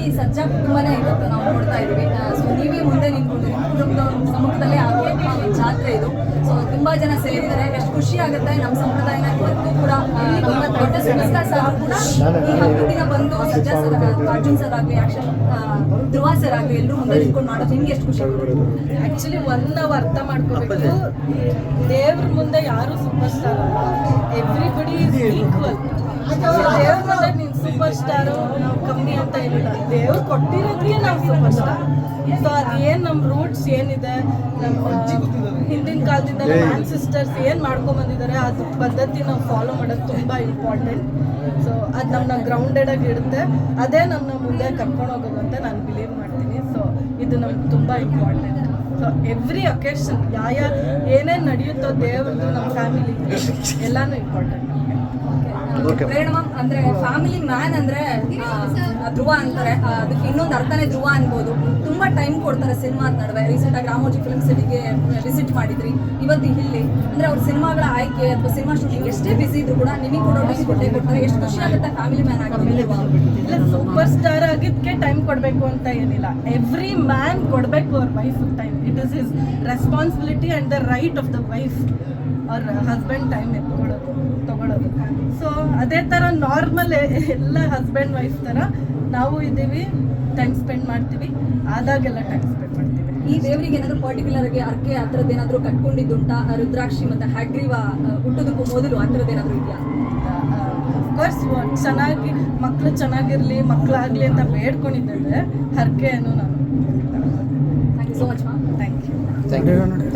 ಇಡೀ ಸಜ್ಜಾ ಕುಟುಂಬನೇ ಇವತ್ತು ನಾವು ನೋಡ್ತಾ ಇದ್ದೀವಿ. ಸೊ ನೀವೇ ಮುಂದೆ ನಿಂತ್ಕೊಂಡು ನಿಮ್ಮ ಕುಟುಂಬದ ಸಮ್ಮುಖದಲ್ಲೇ ಆಗುವಂತಹ ಒಂದು ಜಾತ್ರೆ ಇದು. ಸೊ ತುಂಬಾ ಜನ ಸೇರಿದ್ದಾರೆ. ಎಷ್ಟು ಖುಷಿ ಆಗುತ್ತೆ. ನಮ್ಮ ಸಂಪ್ರದಾಯನ ಇವತ್ತು ಕೂಡ ನಮ್ಮ ದೊಡ್ಡ ಸುಮಸ್ತ ಸರ್ ಕೂಡ ಈ ಹಬ್ಬದಿನ ಬಂದು ಸಜ್ಜಾ ಸರ್ ಅರ್ಜುನ್ ಸರ್ ಆಗಲಿ ಆಕ್ಷನ್ ಧ್ರುವ ಸರ್ ಆಗಲಿ ಎಲ್ಲರೂ ಮುಂದೆ ನಿಂತ್ಕೊಂಡು ಮಾಡೋದು ನಿಮ್ಗೆ ಎಷ್ಟು ಖುಷಿ ಆಗುತ್ತೆ? ಆಕ್ಚುಲಿ ಒನ್ ಅವರ್ ಅರ್ಥ ಮಾಡ್ಕೋಬೇಕು. ದೇವ್ರ ಮುಂದೆ ಯಾರು ಸೂಪರ್ ಸ್ಟಾರ್ ಅಲ್ಲ ಎವ್ರಿಬಡಿ ಈಕ್ವಲ್ ದೇವ್ರ ಮುಂದೆ ಸೂಪರ್ ಸ್ಟಾರು ನಾವು ಕಮ್ಮಿ ಅಂತ ಏನಿಲ್ಲ. ದೇವ್ರು ಕೊಟ್ಟಿರೋದ್ರಿಗೆ ನಾವು ಸೂಪರ್ ಸ್ಟಾರ್ ಸೊ ಅದೇನ್ ನಮ್ಮ ರೂಟ್ಸ್ ಏನಿದೆ ನಮ್ಮ ಹಿಂದಿನ ಕಾಲದಿಂದ ನಮ್ಮ ಸಿಸ್ಟರ್ಸ್ ಏನು ಮಾಡ್ಕೊಂಡ್ ಬಂದಿದ್ದಾರೆ ಅದು ಪದ್ಧತಿ ನಾವು ಫಾಲೋ ಮಾಡೋದು ತುಂಬಾ ಇಂಪಾರ್ಟೆಂಟ್ ಸೊ ಅದು ನಮ್ಮನ್ನ ಗ್ರೌಂಡೆಡ್ ಆಗಿ ಇಡುತ್ತೆ. ಅದೇ ನಮ್ಮನ್ನ ಮುಂದೆ ಕರ್ಕೊಂಡು ಹೋಗೋದು ಅಂತ ನಾನು ಬಿಲೀವ್ ಮಾಡ್ತೀನಿ. ಸೊ ಇದು ನಮ್ಗೆ ತುಂಬ ಇಂಪಾರ್ಟೆಂಟ್ ಸೊ ಎವ್ರಿ ಒಕೇಶನ್ ಯಾವ ಏನೇನು ನಡೆಯುತ್ತೋ ದೇವ್ರದ್ದು ನಮ್ಮ ಫ್ಯಾಮಿಲಿ ಎಲ್ಲಾನು ಇಂಪಾರ್ಟೆಂಟ್ ಪ್ರೇರಣ ಮ್ಯಾಮ್ ಅಂದ್ರೆ ಫ್ಯಾಮಿಲಿ ಮ್ಯಾನ್ ಅಂದ್ರೆ ಧ್ರುವ ಅಂತಾರೆ. ಅದಕ್ಕೆ ಇನ್ನೊಂದು ಅರ್ಥನೇ ಧ್ರುವ ಅನ್ಬೋದು. ತುಂಬಾ ಟೈಮ್ ಕೊಡ್ತಾರೆ ಸಿನಿಮಾ ನಡುವೆ. ರೀಸೆಂಟ್ ಆಗಿ ರಾಮೋಜಿ ಫಿಲ್ಮ್ ಸಿಟಿಗೆ ವಿಸಿಟ್ ಮಾಡಿದ್ರಿ. ಇವತ್ತು ಇಲ್ಲಿ. ಅಂದ್ರೆ ಅವ್ರ ಸಿನಿಮಾಗಳ ಆಯ್ಕೆ ಅಥವಾ ಸಿನಿಮಾ ಶೂಟಿಂಗ್ ಎಷ್ಟೇ ಬಿಸಿ ಇದ್ರು ಕೂಡ ನಿಮಗೆ ಕೂಡ ಟೈಮ್ ಕೊಟ್ಟೇ ಕೊಡ್ತಾರೆ. ಎಷ್ಟು ಖುಷಿ ಆಗುತ್ತೆ ಫ್ಯಾಮಿಲಿ ಮ್ಯಾನ್ ಆಗೋದ್ಮೇಲೆ ಇಲ್ಲ ಸೂಪರ್ ಸ್ಟಾರ್ ಆಗಿದ್ದಕ್ಕೆ ಟೈಮ್ ಕೊಡಬೇಕು ಅಂತ ಏನಿಲ್ಲ. ಎವ್ರಿ ಮ್ಯಾನ್ ಕೊಡಬೇಕು ಅವ್ರ wife time it is is responsibility and the right of the wife ಅವ್ರ ಹಸ್ಬೆಂಡ್ ಟೈಮ್ ಎತ್ಕೊಳ್ಳೋದು ತಗೊಳ್ಳೋದು ಸೊ ಅದೇ ಥರ ನಾರ್ಮಲ್ ಎಲ್ಲ ಹಸ್ಬೆಂಡ್ ವೈಫ್ ಥರ ನಾವು ಇದ್ದೀವಿ ಟೈಮ್ ಸ್ಪೆಂಡ್ ಮಾಡ್ತೀವಿ ಆದಾಗೆಲ್ಲ ಟೈಮ್ ಸ್ಪೆಂಡ್ ಮಾಡ್ತೀವಿ. ಈ ದೇವರಿಗೆ ಏನಾದರೂ ಪರ್ಟಿಕ್ಯುಲರ್ ಆಗಿ ಅರ್ಕೆ ಆ ಥರದ್ದು ಏನಾದರೂ ಕಟ್ಕೊಂಡಿದ್ದುಂಟಾ? ರುದ್ರಾಕ್ಷಿ ಮತ್ತು ಹ್ಯಾಗ್ರೀವ ಹುಟ್ಟೋದಕ್ಕೂ ಮೊದಲು ಆ ಥರದ್ದು ಏನಾದರೂ ಇದೆಯಾ? ಅಫ್ಕೋರ್ಸ್ ಚೆನ್ನಾಗಿ ಮಕ್ಕಳು ಚೆನ್ನಾಗಿರಲಿ ಮಕ್ಕಳಾಗಲಿ ಅಂತ ಬೇಡ್ಕೊಂಡಿದ್ದೆ ಹರಕೆಯನ್ನು ನಾನು thank you so much ma'am thank you thank you